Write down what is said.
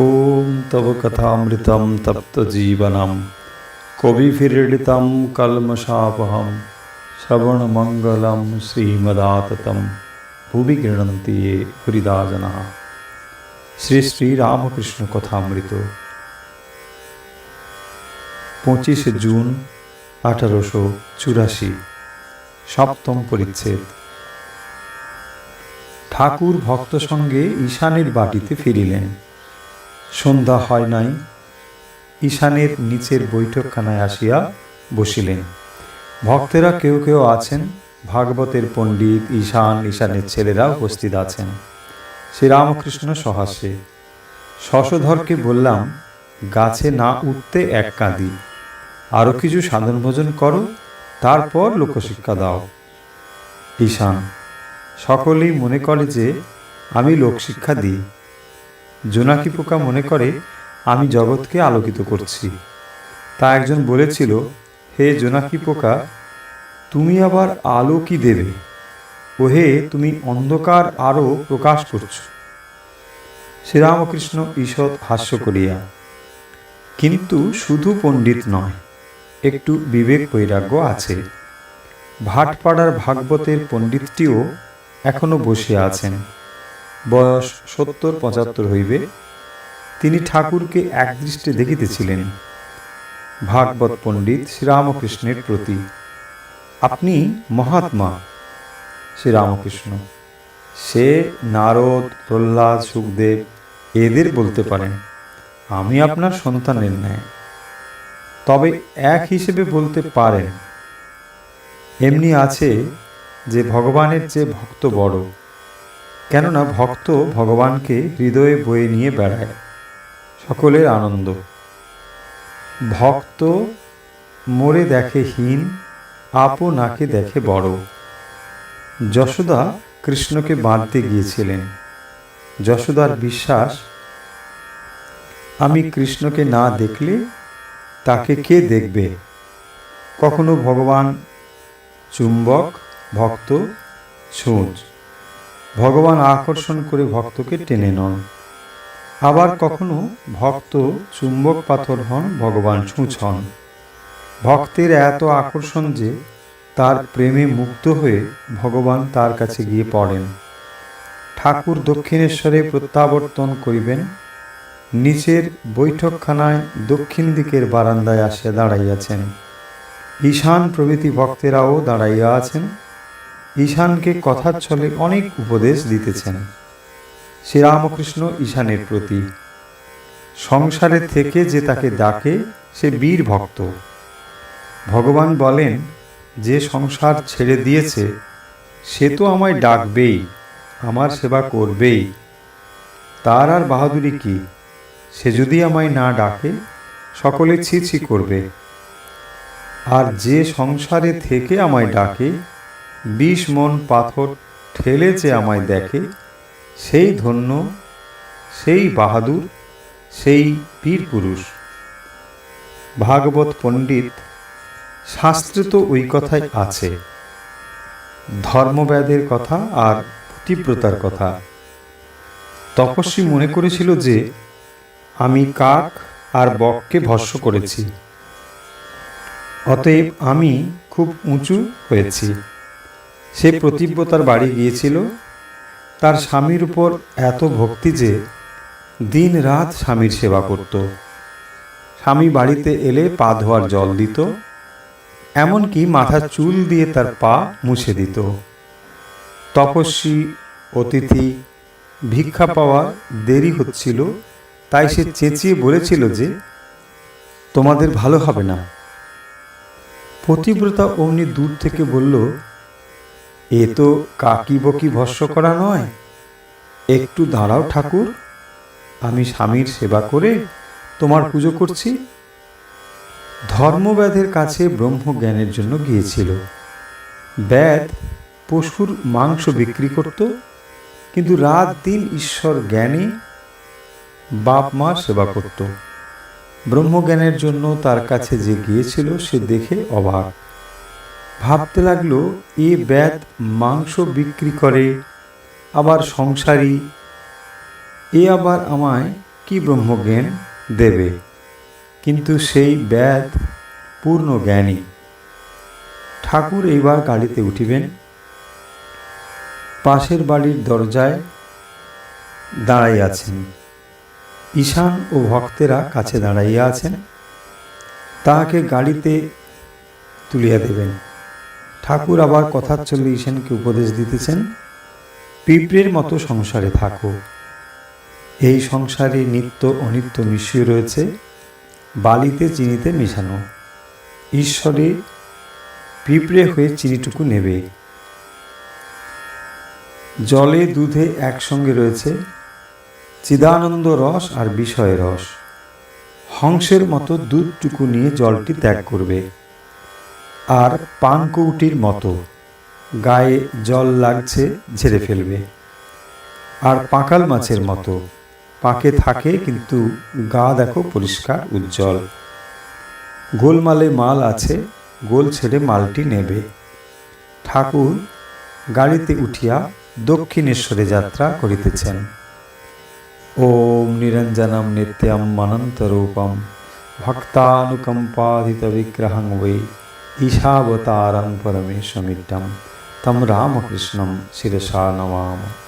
ॐ तव कथामृतं तप्तजीवनं कविभिरीडितं कल्मषापहं श्रवणमङ्गलं श्रीमदाततं ভুবি গৃণন্তি ये হরিদাজনা শ্রী শ্রী রামকৃষ্ণ কথামৃত পঁচিশে জুন আঠারোশো চুরাশি সপ্তম পরিচ্ছেদ ঠাকুর ভক্ত সঙ্গে ঈশানের বাটিতে ফিরিলেন সন্ধ্যা হয় নাই। ঈশানের নিচের বৈঠকখানায় আসিয়া বসিলেন। ভক্তেরা কেউ কেউ আছেন। ভাগবতের পণ্ডিত, ঈশান, ঈশানের ছেলেরা উপস্থিত আছেন। শ্রীরামকৃষ্ণ সহাসে। শশধরকে বললাম, গাছে না উঠতে এক কাঁদি। আরও কিছু সাধন ভোজন করো, তারপর লোকশিক্ষা দাও। ঈশান, সকলেই মনে করে যে আমি লোকশিক্ষা দিই। জোনাকি পোকা মনে করে, আমি জগৎকে আলোকিত করছি। তা একজন বলেছিল, হে জোনাকি পোকা, তুমি আবার আলো কি দেবে? ওহে, তুমি অন্ধকার আরও প্রকাশ করছ। শ্রীরামকৃষ্ণ ঈষৎ হাস্য করিয়া, কিন্তু শুধু পণ্ডিত নয়, একটু বিবেক বৈরাগ্য আছে। ভাটপাড়ার ভাগবতের পণ্ডিতটিও এখনও বসিয়া আছেন। বয়স সত্তর, পঁচাত্তর হইবে। তিনি ঠাকুরকে একদৃষ্টে দেখিতেছিলেন। ভাগবত পণ্ডিত শ্রীরামকৃষ্ণের প্রতি, আপনি মহাত্মা শ্রীরামকৃষ্ণ। সে নারদ, প্রহ্লাদ, সুখদেব এদের বলতে পারেন, আমি আপনার সন্তানের ন্যায়। তবে এক হিসেবে বলতে পারেন, এমনি আছে যে ভগবানের চেয়ে ভক্ত বড়। কেননা ভক্ত ভগবানকে হৃদয়ে বয়ে নিয়ে বেড়ায়। সকলের আনন্দ। ভক্ত মোরে দেখে হীন আপনাকে দেখে বড়। যশোদা কৃষ্ণকে বাঁধতে গিয়েছিলেন। যশোদার বিশ্বাস, আমি কৃষ্ণকে না দেখলে তাকে কে দেখবে? কখনো ভগবান চুম্বক, ভক্ত ছুঁচ ভগবান আকর্ষণ করে ভক্তকে টেনে নন। আবার কখনো ভক্ত চুম্বক পাথর হন, ভগবান ছুঁচ হন ভক্তের এত আকর্ষণ যে তার প্রেমে মুগ্ধ হয়ে ভগবান তার কাছে গিয়ে পড়েন। ঠাকুর দক্ষিণেশ্বরে প্রত্যাবর্তন করিবেন, নিচের বৈঠকখানায় দক্ষিণ দিকের বারান্দায় আসিয়া দাঁড়াইয়াছেন। ঈশান প্রভৃতি ভক্তেরাও দাঁড়াইয়া আছেন। ঈশানকে কথার ছলে অনেক উপদেশ দিতেছেন। শ্রীরামকৃষ্ণ ঈশানের প্রতি। সংসারে থেকে যে তাকে ডাকে, সে বীর ভক্ত। ভগবান বলেন, যে সংসার ছেড়ে দিয়েছে, সে তো আমায় ডাকবেই, আমার সেবা করবেই। তার আর বাহাদুরি কি? সে যদি আমায় না ডাকে, সকলে ছি ছি করবে। আর যে সংসারে থেকে আমায় ডাকে বিষ মন পাথর ঠেলে যে আমায় দেখে, সেই ধন্য, সেই বাহাদুর, সেই বীর পুরুষ। ভাগবত পণ্ডিত, শাস্ত্রে তো ওই কথাই আছে। ধর্মব্যাদের কথা আর পতিব্রতার কথা। তপস্বী মনে করেছিল যে, আমি কাক আর বককে ভস্য করেছি। অতএব আমি খুব উঁচু হয়েছি। সে প্রতিব্রতার বাড়ি গিয়েছিল। তার স্বামীর উপর এত ভক্তি যে দিন রাত স্বামীর সেবা করত। স্বামী বাড়িতে এলে পা ধোয়ার জল দিত, এমনকি মাথা চুল দিয়ে তার পা মুছে দিত। তপস্বী, অতিথি, ভিক্ষা পাওয়ার দেরি হচ্ছিল, তাই সে চেঁচিয়ে বলেছিল যে, তোমাদের ভালো হবে না। পতিব্রতা অমনি দূর থেকে বলল এ তো কাকি বকি ভস্য করা নয়। একটু দাঁড়াও ঠাকুর, আমি স্বামীর সেবা করে তোমার পুজো করছি। ধর্মব্যাধের কাছে ব্রহ্মজ্ঞানের জন্য গিয়েছিল। ব্যাধ পশুর মাংস বিক্রি করত, কিন্তু রাত দিন ঈশ্বর জ্ঞানে বাপ মার সেবা করত। ব্রহ্মজ্ঞানের জন্য তার কাছে যে গিয়েছিল সে দেখে অবাক। ভাবতে লাগল, এ ব্যাদ মাংস বিক্রি করে, আবার সংসারী। এ আবার আমায় কি ব্রহ্মজ্ঞান দেবে? কিন্তু সেই ব্যাধ পূর্ণ জ্ঞানী। ঠাকুর এইবার গাড়িতে উঠিবেন। পাশের বাড়ির দরজায় দাঁড়াইয়াছেন ঈশান ও ভক্তেরা কাছে দাঁড়াইয়া আছেন। তাহাকে গাড়িতে তুলিয়া দেবেন। ঠাকুর আবার কথার চলে ঈশানকে উপদেশ দিতেছেন, পিঁপড়ের মতো সংসারে থাকো। এই সংসারে নিত্য অনিত্য মিশিয়ে রয়েছে, বালিতে চিনিতে মেশানো। ঈশ্বরে পিঁপড়ে হয়ে চিনিটুকু নেবে। জলে দুধে একসঙ্গে রয়েছে, চিদানন্দ রস আর বিষয় রস। হংসের মতো দুধটুকু নিয়ে জলটি ত্যাগ করবে। আর পানকৌটির মতো। গায়ে জল লাগছে ঝেড়ে ফেলবে। আর পাকাল মাছের মতো। পাকে থাকে কিন্তু গা দেখো পরিষ্কার উজ্জ্বল। গোলমালে মাল আছে, গোল ছেড়ে মালটি নেবে। ঠাকুর গাড়িতে উঠিয়া দক্ষিণেশ্বরে যাত্রা করিতেছেন। ওম নিরঞ্জনম নিত্যম অনন্তরূপম। ভক্তানুকম্পাদিত বিগ্রহং বৈ ঈশাবতারং পরমেশ্বমিড্ডম তম রামকৃষ্ণম শিরসা নমাম।